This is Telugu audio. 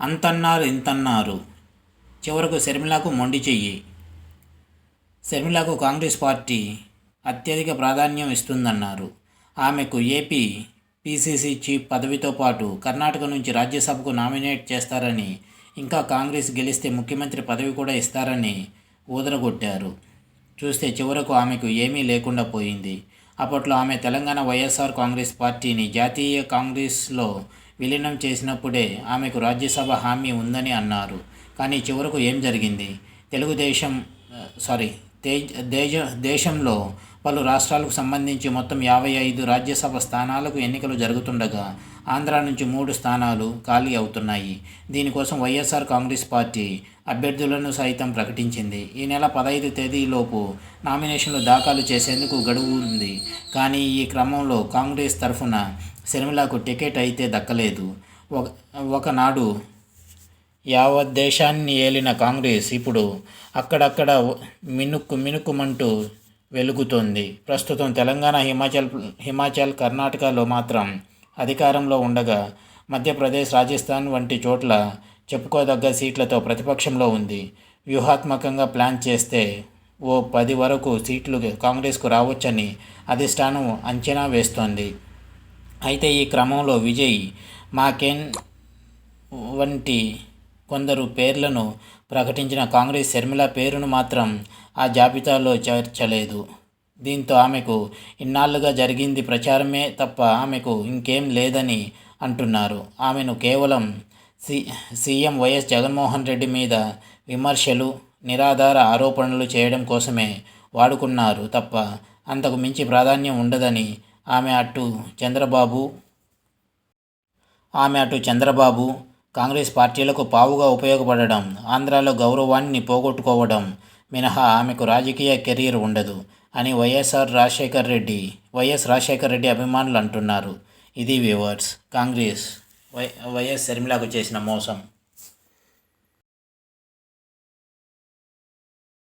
అంతన్నారు ఇంతన్నారు. చివరకు షర్మిలకు మొండి చెయ్యి. శర్మిలాకు కాంగ్రెస్ పార్టీ అత్యధిక ప్రాధాన్యం ఇస్తుందన్నారు. ఆమెకు ఏపీ పీసీసీ చీఫ్ పదవితో పాటు కర్ణాటక నుంచి రాజ్యసభకు నామినేట్ చేస్తారని ఇంకా కాంగ్రెస్ గెలిస్తే ముఖ్యమంత్రి పదవి కూడా ఇస్తారని ఊదరగొట్టారు. చూస్తే చివరకు ఆమెకు ఏమీ లేకుండా పోయింది. అప్పట్లో ఆమె తెలంగాణ వైఎస్ఆర్ కాంగ్రెస్ పార్టీని జాతీయ కాంగ్రెస్లో విలీనం చేసినప్పుడే ఆమెకు రాజ్యసభ హామీ ఉందని అన్నారు. కానీ చివరకు ఏం జరిగింది? తెలుగుదేశం సారీ తేజ్ దేశ దేశంలో పలు రాష్ట్రాలకు సంబంధించి మొత్తం యాభై ఐదు రాజ్యసభ స్థానాలకు ఎన్నికలు జరుగుతుండగా ఆంధ్ర నుంచి మూడు స్థానాలు ఖాళీ అవుతున్నాయి. దీనికోసం వైఎస్ఆర్ కాంగ్రెస్ పార్టీ అభ్యర్థులను సైతం ప్రకటించింది. ఈ నెల పదహైదు తేదీలోపు నామినేషన్లు దాఖలు చేసేందుకు గడువు ఉంది. కానీ ఈ క్రమంలో కాంగ్రెస్ తరఫున శర్మిలకు టికెట్ అయితే దక్కలేదు. ఒక ఒకనాడు యావత్ దేశాన్ని ఏలిన కాంగ్రెస్ ఇప్పుడు అక్కడక్కడ మినుక్కు మినుక్కుమంటూ వెలుగుతోంది. ప్రస్తుతం తెలంగాణ హిమాచల్ హిమాచల్ కర్ణాటకలో మాత్రం అధికారంలో ఉండగా మధ్యప్రదేశ్ రాజస్థాన్ వంటి చోట్ల చెప్పుకోదగ్గ సీట్లతో ప్రతిపక్షంలో ఉంది. వ్యూహాత్మకంగా ప్లాన్ చేస్తే ఓ పది వరకు సీట్లు కాంగ్రెస్కు రావచ్చని అధిష్టానం అంచనా వేస్తోంది. అయితే ఈ క్రమంలో విజయ్ మాకెన్ వంటి కొందరు పేర్లను ప్రకటించిన కాంగ్రెస్ శర్మిల పేరును మాత్రం ఆ జాబితాలో చేర్చలేదు. దీంతో ఆమెకు ఇన్నాళ్ళుగా జరిగింది ప్రచారమే తప్ప ఆమెకు ఇంకేం లేదని అంటున్నారు. ఆమెను కేవలం C CM YS Jaganmohan Reddy మీద విమర్శలు నిరాధార ఆరోపణలు చేయడం కోసమే వాడుకున్నారు తప్ప అంతకు మించి ప్రాధాన్యం ఉండదని ఆమె అటు చంద్రబాబు ఆమె అటు చంద్రబాబు కాంగ్రెస్ పార్టీలకు పావుగా ఉపయోగపడడం ఆంధ్రాలో గౌరవాన్ని పోగొట్టుకోవడం మినహా ఆమెకు రాజకీయ కెరీర్ ఉండదు అని వైఎస్ఆర్ రాజశేఖర్ రెడ్డి వైఎస్ రాజశేఖర్ రెడ్డి అభిమానులు అంటున్నారు. ఇది వ్యూవర్స్ కాంగ్రెస్ వై వైఎస్ షర్మిలకు చేసిన మోసం.